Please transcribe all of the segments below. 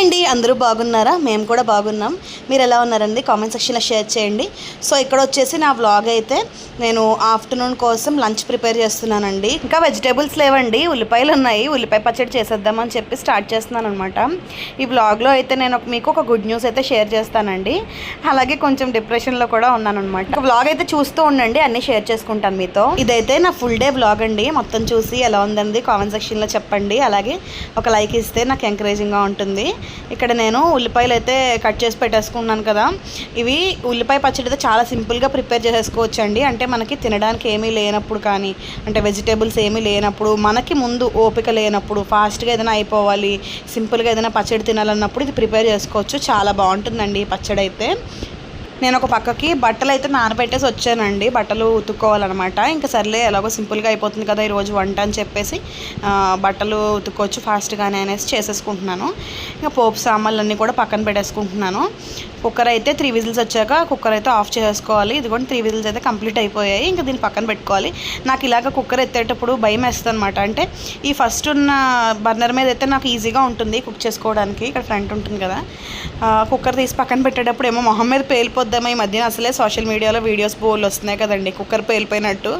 అండి అందరూ బాగున్నారా? మేము కూడా బాగున్నాం. మీరు ఎలా ఉన్నారండి? కామెంట్ సెక్షన్లో షేర్ చేయండి. సో ఇక్కడ వచ్చేసి నా వ్లాగ్ అయితే నేను ఆఫ్టర్నూన్ కోసం లంచ్ ప్రిపేర్ చేస్తున్నానండి. ఇంకా వెజిటేబుల్స్ లేవండి. ఉల్లిపాయలు ఉన్నాయి. ఉల్లిపాయ పచ్చడి చేసేద్దామని చెప్పి స్టార్ట్ చేస్తున్నాను అనమాట ఈ వ్లాగ్లో అయితే నేను మీకు ఒక గుడ్ న్యూస్ అయితే షేర్ చేస్తానండి. అలాగే కొంచెం డిప్రెషన్లో కూడా ఉన్నాను అనమాట వ్లాగ్ అయితే చూస్తూ ఉండండి. అన్నీ షేర్ చేసుకుంటాను మీతో. ఇదైతే నా ఫుల్ డే వ్లాగ్ అండి. మొత్తం చూసి ఎలా ఉందండి? కామెంట్ సెక్షన్లో చెప్పండి. అలాగే ఒక లైక్ ఇస్తే నాకు ఎంకరేజింగ్గా ఉంటుంది. ఇక్కడ నేను ఉల్లిపాయలు అయితే కట్ చేసి పెట్టేసుకున్నాను కదా. ఇవి ఉల్లిపాయ పచ్చడి అయితే చాలా సింపుల్గా ప్రిపేర్ చేసేసుకోవచ్చు అండి అంటే మనకి తినడానికి ఏమీ లేనప్పుడు కానీ అంటే వెజిటేబుల్స్ ఏమీ లేనప్పుడు మనకి ముందు ఓపిక లేనప్పుడు ఫాస్ట్గా ఏదైనా అయిపోవాలి సింపుల్గా ఏదైనా పచ్చడి తినాలన్నప్పుడు ఇది ప్రిపేర్ చేసుకోవచ్చు. చాలా బాగుంటుందండి ఈ పచ్చడి అయితే. నేను ఒక పక్కకి బట్టలు అయితే నానబెట్టేసి వచ్చానండి. బట్టలు ఉతుక్కోవాలన్నమాట. ఇంకా సర్లే ఎలాగో సింపుల్గా అయిపోతుంది కదా ఈరోజు వంట అని చెప్పేసి బట్టలు ఉతుక్కోవచ్చు ఫాస్ట్గానే అనేసి చేసేసుకుంటున్నాను. ఇంకా పోపు సామాన్లు అన్నీ కూడా పక్కన పెట్టేసుకుంటున్నాను. కుక్కర్ అయితే త్రీ విజిల్స్ వచ్చాక కుక్కర్ అయితే ఆఫ్ చేసుకోవాలి. ఇది కూడా త్రీ విజిల్స్ అయితే కంప్లీట్ అయిపోయాయి. ఇంకా దీన్ని పక్కన పెట్టుకోవాలి. నాకు ఇలాగ కుక్కర్ ఎత్తేటప్పుడు భయం వేస్తుంది అనమాట అంటే ఈ ఫస్ట్ ఉన్న బర్నర్ మీద అయితే నాకు ఈజీగా ఉంటుంది కుక్ చేసుకోవడానికి. ఇక్కడ ఫ్రంట్ ఉంటుంది కదా. కుక్కర్ తీసి పక్కన పెట్టేటప్పుడు ఏమో మొహం మీద పేలిపోద్దామో ఈ మధ్యన అసలే సోషల్ మీడియాలో వీడియోస్ బోల్ వస్తున్నాయి కదండి కుక్కర్ పేలిపోయినట్టు.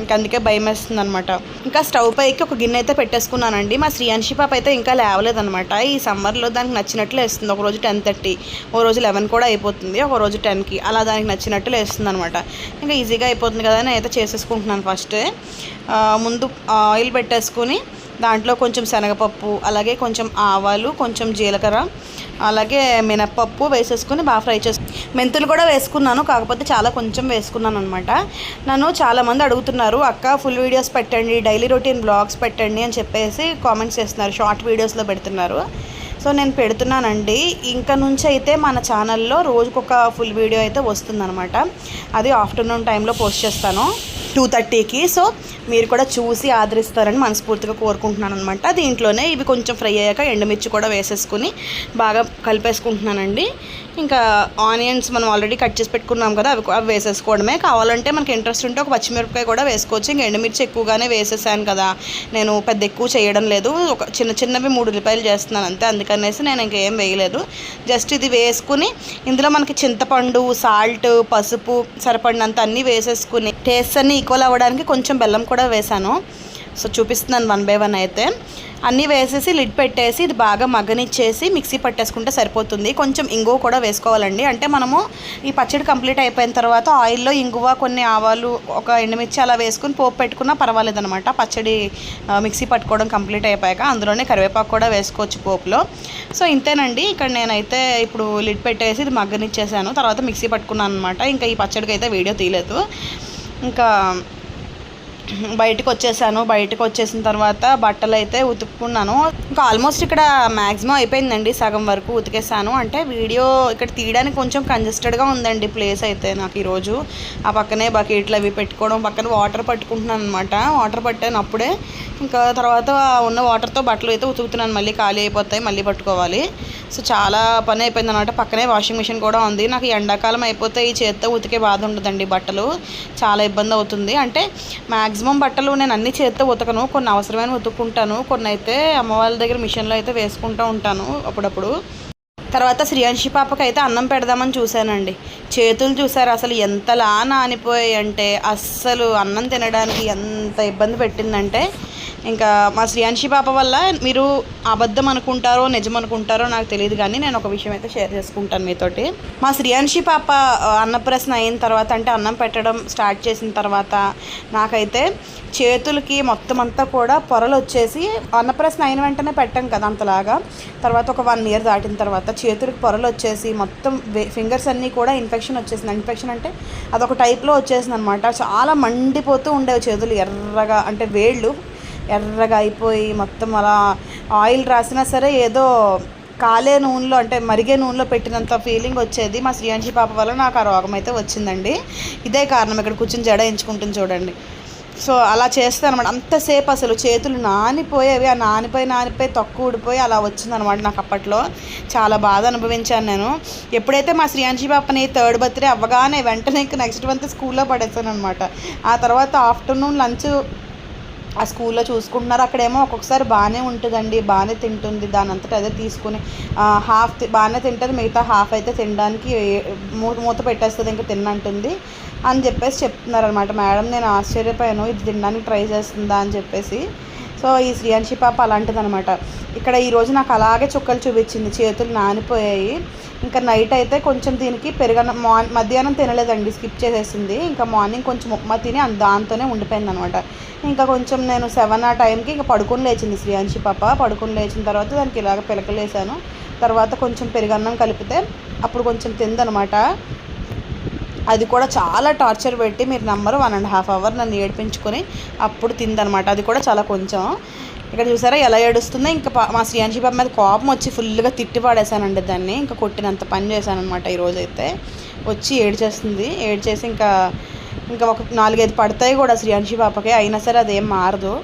ఇంకా అందుకే భయం వేస్తుంది అనమాట ఇంకా స్టవ్ పైకి ఒక గిన్నె అయితే పెట్టేసుకున్నానండి. మా శ్రీయాన్షి పాప అయితే ఇంకా లేవలేదనమాట ఈ సమ్మర్లో దానికి నచ్చినట్లు వేస్తుంది ఒక రోజు టెన్ థర్టీ ఓ రోజు లెవెన్ కూడా అయిపోతుంది. ఒక రోజు టెన్కి అలా దానికి నచ్చినట్టు వేస్తుంది అనమాట ఇంకా ఈజీగా అయిపోతుంది కదా నేను అయితే చేసేసుకుంటున్నాను ఫస్ట్. ముందు ఆయిల్ పెట్టేసుకుని దాంట్లో కొంచెం శనగపప్పు అలాగే కొంచెం ఆవాలు కొంచెం జీలకర్ర అలాగే మినప్పప్పు వేసేసుకుని బాగా ఫ్రై చేసు మెంతులు కూడా వేసుకున్నాను కాకపోతే చాలా కొంచెం వేసుకున్నాను అనమాట నన్ను చాలామంది అడుగుతున్నారు అక్క ఫుల్ వీడియోస్ పెట్టండి డైలీ రొటీన్ బ్లాగ్స్ పెట్టండి అని చెప్పేసి కామెంట్స్ చేస్తున్నారు షార్ట్ వీడియోస్లో పెడుతున్నారు. సో నేను పెడుతున్నానండి. ఇంకా నుంచి అయితే మన ఛానల్లో రోజుకొక ఫుల్ వీడియో అయితే వస్తుందన్నమాట. అది ఆఫ్టర్నూన్ టైంలో పోస్ట్ చేస్తాను. టూ థర్టీకి. సో మీరు కూడా చూసి ఆదరిస్తారని మనస్ఫూర్తిగా కోరుకుంటున్నాను అనమాట దీంట్లోనే ఇవి కొంచెం ఫ్రై అయ్యాక ఎండుమిర్చి కూడా వేసేసుకుని బాగా కలిపేసుకుంటున్నానండి. ఇంకా ఆనియన్స్ మనం ఆల్రెడీ కట్ చేసి పెట్టుకున్నాం కదా అవి అవి వేసేసుకోవడమే. కావాలంటే మనకి ఇంట్రెస్ట్ ఉంటే ఒక పచ్చిమిరపకాయ కూడా వేసుకోవచ్చు. ఇంకా ఎండుమిర్చి ఎక్కువగానే వేసేసాను కదా నేను పెద్ద ఎక్కువ చేయడం లేదు. ఒక చిన్న చిన్నవి మూడు ఉల్లిపాయలు చేస్తున్నాను అంతే అందుకనేసి నేను ఇంకేం వేయలేదు. జస్ట్ ఇది వేసుకుని ఇందులో మనకి చింతపండు సాల్ట్ పసుపు సరిపడినంత అన్నీ వేసేసుకుని టేస్ట్ అన్నీ ఈక్వల్ అవ్వడానికి కొంచెం బెల్లం కూడా వేసాను. సో చూపిస్తున్నాను వన్ బై వన్ అయితే. అన్నీ వేసేసి లిడ్ పెట్టేసి ఇది బాగా మగ్గనిచ్చేసి మిక్సీ పట్టేసుకుంటే సరిపోతుంది. కొంచెం ఇంగువ కూడా వేసుకోవాలండి. అంటే మనము ఈ పచ్చడి కంప్లీట్ అయిపోయిన తర్వాత ఆయిల్లో ఇంగువ కొన్ని ఆవాలు ఒక ఎండుమిర్చి అలా వేసుకుని పోపు పెట్టుకున్నా పర్వాలేదనమాట పచ్చడి మిక్సీ పట్టుకోవడం కంప్లీట్ అయిపోయాక అందులోనే కరివేపాకు కూడా వేసుకోవచ్చు పోపులో. సో ఇంతేనండి. ఇక్కడ నేనైతే ఇప్పుడు లిడ్ పెట్టేసి ఇది మగ్గనిచ్చేసాను. తర్వాత మిక్సీ పట్టుకున్నాను అనమాట ఇంకా ఈ పచ్చడికి అయితే వీడియో తీయలేదు. ఇంకా బయటకు వచ్చేసాను బయటకు వచ్చేసిన తర్వాత బట్టలు అయితే ఉతుక్కున్నాను. ఇంకా ఆల్మోస్ట్ ఇక్కడ మ్యాక్సిమం అయిపోయిందండి సగం వరకు ఉతికేసాను. అంటే వీడియో ఇక్కడ తీయడానికి కొంచెం కంజెస్టెడ్గా ఉందండి ప్లేస్ అయితే నాకు ఈరోజు. ఆ పక్కనే బకెట్లు అవి పెట్టుకోవడం పక్కన వాటర్ పట్టుకుంటున్నాను అనమాట వాటర్ పట్టాను అప్పుడే ఇంకా తర్వాత ఉన్న వాటర్తో బట్టలు అయితే ఉతుకుతున్నాను. మళ్ళీ ఖాళీ అయిపోతాయి మళ్ళీ పట్టుకోవాలి. సో చాలా పని అయిపోయింది అనమాట పక్కనే వాషింగ్ మిషన్ కూడా ఉంది. నాకు ఎండాకాలం అయిపోతే ఈ చేత్తో ఉతికే బాధ ఉండదండి బట్టలు. చాలా ఇబ్బంది అవుతుంది. అంటే మ్యాక్సిమం బట్టలు నేను అన్ని చేత్తో ఉతకను. కొన్ని అవసరమైన ఉతుక్కుంటాను. కొన్ని అయితే అమ్మ వాళ్ళ దగ్గర మిషన్లో అయితే వేసుకుంటూ ఉంటాను అప్పుడప్పుడు. తర్వాత శ్రీయాంశి పాపకి అయితే అన్నం పెడదామని చూశానండి. చేతులు చూసారు? అసలు ఎంతలా నానిపోయాయి అంటే అస్సలు అన్నం తినడానికి ఎంత ఇబ్బంది పెట్టిందంటే ఇంకా మా శ్రీయాంశి పాప వల్ల మీరు అబద్ధం అనుకుంటారో నిజం అనుకుంటారో నాకు తెలియదు కానీ నేను ఒక విషయం అయితే షేర్ చేసుకుంటాను మీతోటి. మా శ్రీయాంశి పాప అన్నప్రశ్న అయిన తర్వాత అంటే అన్నం పెట్టడం స్టార్ట్ చేసిన తర్వాత నాకైతే చేతులకి మొత్తం అంతా కూడా పొరలు వచ్చేసి అన్నప్రశ్న అయిన వెంటనే పెట్టాం కదా అంతలాగా. తర్వాత ఒక వన్ ఇయర్ దాటిన తర్వాత చేతులకి పొరలు వచ్చేసి మొత్తం ఫింగర్స్ అన్నీ కూడా ఇన్ఫెక్షన్ వచ్చేసింది. ఇన్ఫెక్షన్ అంటే అదొక టైప్లో వచ్చేసింది అనమాట చాలా మండిపోతూ ఉండేవి చేతులు ఎర్రగా అంటే వేళ్ళు ఎర్రగా అయిపోయి మొత్తం అలా ఆయిల్ రాసినా సరే ఏదో కాలే నూనెలో అంటే మరిగే నూనెలో పెట్టినంత ఫీలింగ్ వచ్చేది. మా శ్రీయాంశి పాప వల్ల నాకు ఆ రోగం అయితే వచ్చిందండి. ఇదే కారణం ఇక్కడ కూర్చొని జడ ఎంచుకుంటుంది చూడండి. సో అలా చేస్తాను అనమాట అంతసేపు అసలు చేతులు నానిపోయేవి. ఆ నానిపోయి నానిపోయి తక్కువ ఊడిపోయి అలా వచ్చిందనమాట నాకు అప్పట్లో. చాలా బాధ అనుభవించాను నేను. ఎప్పుడైతే మా శ్రీయాంశి పాపని థర్డ్ బర్త్డే అవ్వగానే వెంటనే ఇంకా నెక్స్ట్ మంత్ స్కూల్లో పడేసాను అనమాట ఆ తర్వాత ఆఫ్టర్నూన్ లంచ్ ఆ స్కూల్లో చూసుకుంటున్నారు. అక్కడేమో ఒక్కొక్కసారి బాగానే ఉంటుందండి. బాగానే తింటుంది. దాని అంతటా అదే తీసుకుని హాఫ్ బాగానే తింటుంది. మిగతా హాఫ్ అయితే తినడానికి మూత మూత పెట్టేస్తుంది. ఇంకా తిన్నంటుంది అని చెప్పేసి చెప్తున్నారు అనమాట మేడం నేను ఆశ్చర్యపోయాను. ఇది తినడానికి ట్రై చేస్తుందా అని చెప్పేసి. సో ఈ శ్రీయాంశి పాప అలాంటిదనమాట ఇక్కడ ఈరోజు నాకు అలాగే చుక్కలు చూపించింది. చేతులు నానిపోయాయి. ఇంకా నైట్ అయితే కొంచెం దీనికి పెరుగన్న మార్న్ మధ్యాహ్నం తినలేదండి. స్కిప్ చేసేసింది. ఇంకా మార్నింగ్ కొంచెం ఉప్మా తిని దాంతోనే ఉండిపోయింది అనమాట ఇంకా కొంచెం నేను సెవెన్ ఆ టైంకి ఇంకా పడుకొని లేచింది శ్రీయాంశి పాప. పడుకుని లేచిన తర్వాత దానికి ఇలాగ పిలకలేసాను తర్వాత కొంచెం పెరుగన్నం కలిపితే అప్పుడు కొంచెం తిందనమాట అది కూడా చాలా టార్చర్ పెట్టి మీరు నమ్మరు వన్ అండ్ హాఫ్ అవర్ నన్ను ఏడిపించుకొని అప్పుడు తిందనమాట. అది కూడా చాలా కొంచెం. ఇక్కడ చూసారా ఎలా ఏడుస్తుందో ఇంకా మా శ్రీయాంశి బాబు మీద కోపం వచ్చి ఫుల్గా తిట్టి పాడేశానండి దాన్ని. ఇంకా కొట్టినంత పని చేశానమాట ఈరోజైతే ఈరోజు అయితే వచ్చి ఏడ్చేస్తుంది. ఏడ్చేసి ఇంకా ఇంకా ఒక నాలుగైదు పడతాయి కూడా శ్రీయాంశి పాపకి. అయినా సరే అదేం మారదు.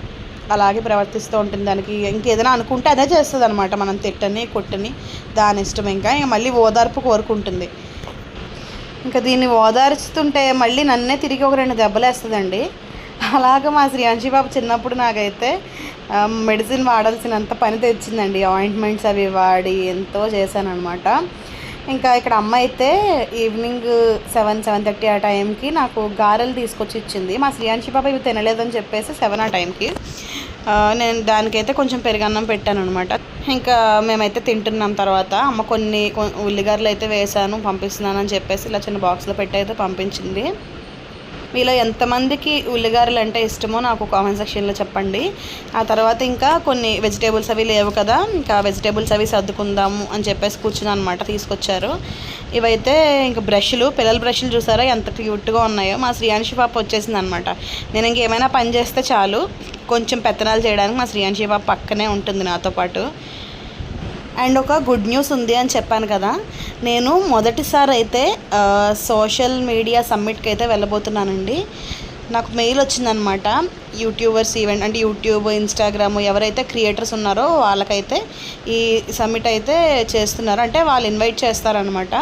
అలాగే ప్రవర్తిస్తూ ఉంటుంది దానికి. ఇంకేదైనా అనుకుంటే అదే చేస్తుంది అనమాట మనం తిట్టని కొట్టని దాని ఇష్టం. ఇంకా ఇంకా మళ్ళీ ఓదార్పు కోరుకుంటుంది. ఇంకా దీన్ని ఓదార్చుతుంటే మళ్ళీ నన్నే తిరిగి ఒక రెండు దెబ్బలు వేస్తుందండి అలాగ మా శ్రీయాంశి బాబు చిన్నప్పుడు నాకైతే మెడిసిన్ వాడాల్సినంత పని తెచ్చిందండి. ఆయింట్మెంట్స్ అవి వాడి ఎంతో చేశానమాట ఇంకా ఇక్కడ అమ్మ అయితే ఈవినింగ్ సెవెన్ సెవెన్ థర్టీ ఆ టైంకి నాకు గారెలు తీసుకొచ్చి ఇచ్చింది. మా శ్రీయాంశి బాబు ఇవి తినలేదని చెప్పేసి సెవెన్ ఆ టైంకి. నేను దానికైతే కొంచెం పెరుగన్నం పెట్టాను అనమాట ఇంకా మేమైతే తింటున్నాం తర్వాత. అమ్మ కొన్ని ఉల్లిగడ్డలు అయితే వేసాను పంపిస్తున్నాను అని చెప్పేసి ఇలా చిన్న బాక్స్లో పెట్టి అయితే పంపించింది. మీలో ఎంతమందికి ఉల్లిగారెలు అంటే ఇష్టమో నాకు కామెంట్ సెక్షన్లో చెప్పండి. ఆ తర్వాత ఇంకా కొన్ని వెజిటేబుల్స్ అవి లేవు కదా ఇంకా వెజిటేబుల్స్ అవి సర్దుకుందాము అని చెప్పేసి కూర్చున్నాను అనమాట తీసుకొచ్చారు. ఇవైతే ఇంకా బ్రష్లు పిల్లల బ్రష్లు చూసారా ఎంత క్యూట్గా ఉన్నాయో? మా శ్రీయాంశి పాప వచ్చేసింది అనమాట నేను ఇంకేమైనా పని చేస్తే చాలు కొంచెం పెత్తనాలు చేయడానికి మా శ్రీయాంశి పాప పక్కనే ఉంటుంది నాతో పాటు. అండ్ ఒక గుడ్ న్యూస్ ఉంది అని చెప్పాను కదా. నేను మొదటిసారి అయితే సోషల్ మీడియా సమ్మిట్కి అయితే వెళ్ళబోతున్నానండి. నాకు మెయిల్ వచ్చిందనమాట. యూట్యూబర్స్ ఈవెంట్ అంటే యూట్యూబ్ ఇన్స్టాగ్రామ్ ఎవరైతే క్రియేటర్స్ ఉన్నారో వాళ్ళకైతే ఈ సమ్మిట్ అయితే చేస్తున్నారు. అంటే వాళ్ళు ఇన్వైట్ చేస్తారనమాట.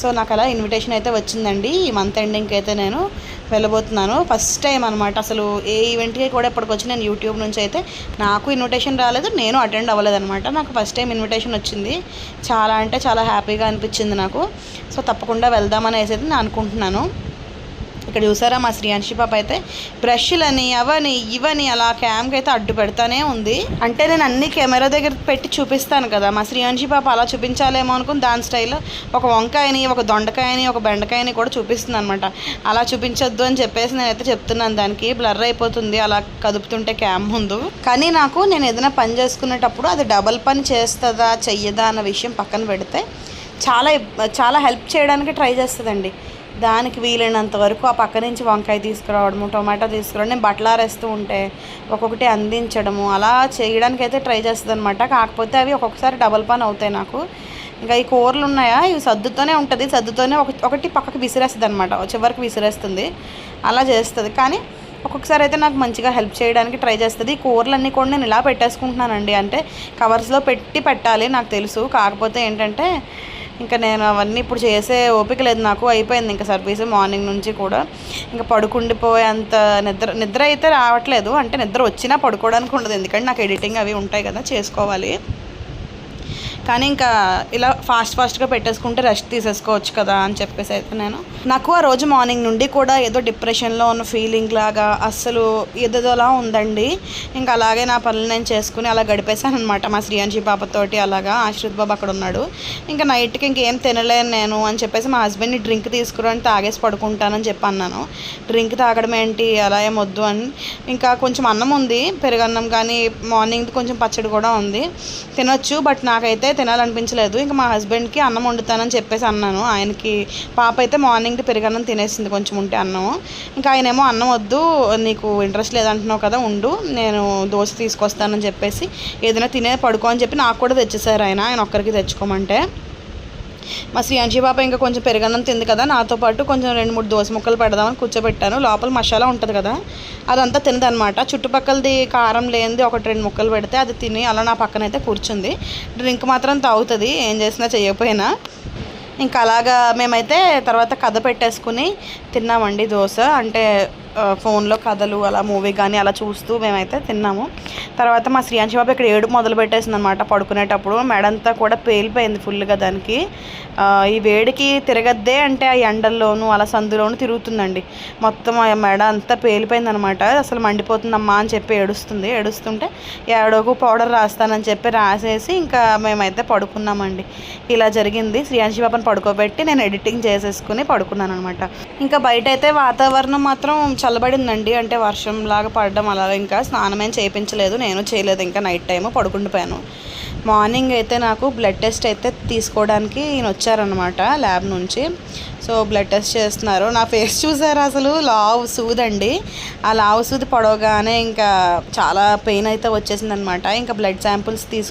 సో నాకు అలా ఇన్విటేషన్ అయితే వచ్చిందండి. ఈ మంత్ ఎండింగ్కి అయితే నేను వెళ్ళబోతున్నాను. ఫస్ట్ టైం అనమాట. అసలు ఏ ఈవెంట్కి కూడా ఇప్పటికొచ్చి నేను యూట్యూబ్ నుంచి అయితే నాకు ఇన్విటేషన్ రాలేదు. నేను అటెండ్ అవ్వలేదు అనమాట నాకు ఫస్ట్ టైం ఇన్విటేషన్ వచ్చింది. చాలా అంటే చాలా హ్యాపీగా అనిపించింది నాకు. సో తప్పకుండా వెళ్దామనేసి అయితే నేను అనుకుంటున్నాను. ఇక్కడ చూసారా మా శ్రీయాంశి పాప అయితే బ్రష్లని అవని ఇవని అలా క్యామ్కి అయితే అడ్డు పెడతానే ఉంది. అంటే నేను అన్ని కెమెరా దగ్గర పెట్టి చూపిస్తాను కదా. మా శ్రీయాంశి పాప అలా చూపించాలేమో అనుకుని దాని స్టైల్లో ఒక వంకాయని ఒక దొండకాయని ఒక బెండకాయని కూడా చూపిస్తుంది అనమాట అలా చూపించొద్దు అని చెప్పేసి నేనైతే చెప్తున్నాను దానికి. బ్లర్ అయిపోతుంది. అలా కదుపుతుంటే క్యామ్ ముందు. కానీ నాకు నేను ఏదైనా పని చేసుకునేటప్పుడు అది డబల్ పని చేస్తుందా చెయ్యదా అన్న విషయం పక్కన పెడితే చాలా చాలా హెల్ప్ చేయడానికి ట్రై చేస్తుందండి. దానికి వీలైనంత వరకు ఆ పక్క నుంచి వంకాయ తీసుకురావడము టొమాటో తీసుకురావడం నేను బట్టలారేస్తూ ఉంటే ఒక్కొక్కటి అందించడము అలా చేయడానికి అయితే ట్రై చేస్తుంది అనమాట కాకపోతే అవి ఒక్కొక్కసారి డబల్ పని అవుతాయి నాకు. ఇంకా ఈ కూరలు ఉన్నాయా? ఇవి సర్దుతోనే ఉంటుంది. సర్దుతోనే ఒక ఒకటి పక్కకి విసిరేస్తుంది అనమాట చివరికి విసిరేస్తుంది. అలా చేస్తుంది. కానీ ఒక్కొక్కసారి అయితే నాకు మంచిగా హెల్ప్ చేయడానికి ట్రై చేస్తుంది. ఈ కూరలన్నీ కూడా నేను ఇలా పెట్టేసుకుంటున్నానండి. అంటే కవర్స్లో పెట్టి పెట్టాలి నాకు తెలుసు. కాకపోతే ఏంటంటే ఇంకా నేను అవన్నీ ఇప్పుడు చేసే ఓపిక లేదు. నాకు అయిపోయింది ఇంకా సర్వీస్ మార్నింగ్ నుంచి కూడా. ఇంకా పడుకుండిపోయేంత నిద్ర నిద్ర అయితే రావట్లేదు. అంటే నిద్ర వచ్చినా పడుకోవడానికి ఉండదు. ఎందుకంటే నాకు ఎడిటింగ్ అవి ఉంటాయి కదా చేసుకోవాలి. కానీ ఇంకా ఇలా ఫాస్ట్ ఫాస్ట్గా పెట్టేసుకుంటే రెస్ట్ తీసేసుకోవచ్చు కదా అని చెప్పేసి అయితే నేను. నాకు ఆ రోజు మార్నింగ్ నుండి కూడా ఏదో డిప్రెషన్లో ఉన్న ఫీలింగ్ లాగా అస్సలు ఏదేదోలా ఉందండి. ఇంకా అలాగే నా పనులు నేను చేసుకుని అలా గడిపేశాను అనమాట మా శ్రీయాంశి పాపతోటి అలాగా ఆశ్రిత్ బాబు అక్కడ ఉన్నాడు. ఇంకా నైట్కి ఇంకేం తినలేను నేను అని చెప్పేసి మా హస్బెండ్ని డ్రింక్ తీసుకురని తాగేసి పడుకుంటానని చెప్పి అన్నాను డ్రింక్ తాగడం ఏంటి? అలా ఏం వద్దు అని. ఇంకా కొంచెం అన్నం ఉంది పెరుగన్నం కానీ మార్నింగ్ కొంచెం పచ్చడి కూడా ఉంది. తినొచ్చు బట్ నాకైతే తినాలనిపించలేదు. ఇంకా మా హస్బెండ్కి అన్నం వండుతానని చెప్పేసి అన్నాను. ఆయనకి పాప అయితే మార్నింగ్ పెరుగన్నం తినేసింది కొంచెం ఉంటే అన్నం ఇంకా ఆయనేమో అన్నం వద్దు నీకు ఇంట్రెస్ట్ లేదంటున్నావు కదా ఉండు నేను దోశ తీసుకొస్తానని చెప్పేసి ఏదైనా తినే పడుకో అని చెప్పి నాకు కూడా తెచ్చేసారు ఆయన. ఆయన ఒక్కరికి తెచ్చుకోమంటే. మా శ్రీయాంశి పాప ఇంకా కొంచెం పెరగన్నం తింది కదా నాతో పాటు కొంచెం రెండు మూడు దోస ముక్కలు పెడదామని కూర్చోబెట్టాను. లోపల మసాలా ఉంటుంది కదా అదంతా తినదనమాట చుట్టుపక్కలది కారం లేనిది ఒకటి రెండు ముక్కలు పెడితే అది తిని అలా నా పక్కన అయితే కూర్చుంది. డ్రింక్ మాత్రం తాగుతుంది ఏం చేసినా చేయకపోయినా. ఇంకా అలాగా మేమైతే తర్వాత కథ పెట్టేసుకుని తిన్నామండి దోశ. అంటే ఫోన్లో కథలు అలా మూవీ కానీ అలా చూస్తూ మేమైతే తిన్నాము. తర్వాత మా శ్రీయాంశి బాబు ఇక్కడ ఏడు మొదలు పెట్టేసింది అనమాట పడుకునేటప్పుడు. మెడంతా కూడా పేలిపోయింది ఫుల్గా దానికి. ఈ వేడికి తిరగద్దే అంటే ఆ ఎండల్లోనూ అలా సందులోనూ తిరుగుతుందండి. మొత్తం ఆ మెడ అంతా పేలిపోయింది అనమాట అసలు మండిపోతుందమ్మా అని చెప్పి ఏడుస్తుంది. ఏడుస్తుంటే ఏడోకు పౌడర్ రాస్తానని చెప్పి రాసేసి ఇంకా మేమైతే పడుకున్నామండి. ఇలా జరిగింది. శ్రీయాంశి బాబాని పడుకోబెట్టి నేను ఎడిటింగ్ చేసేసుకుని పడుకున్నాను అనమాట ఇంకా బయట అయితే వాతావరణం మాత్రం చల్లబడిందండి. అంటే వర్షం లాగా పడడం అలా ఇంకా స్నానం ఏం చేయించలేదు. నేను చేయలేదు. ఇంకా నైట్ టైం పడుకుండిపోయాను మార్నింగ్ అయితే నాకు బ్లడ్ టెస్ట్ అయితే తీసుకోవడానికి ఈయన వచ్చారనమాట ల్యాబ్ నుంచి. సో బ్లడ్ టెస్ట్ చేస్తున్నారు. నా ఫేస్ చూసారు అసలు? లావ్ సూదండి. ఆ లావ్ సూది పొడవగానే ఇంకా చాలా పెయిన్ అయితే వచ్చేసింది అనమాట ఇంకా బ్లడ్ శాంపుల్స్ తీసుకు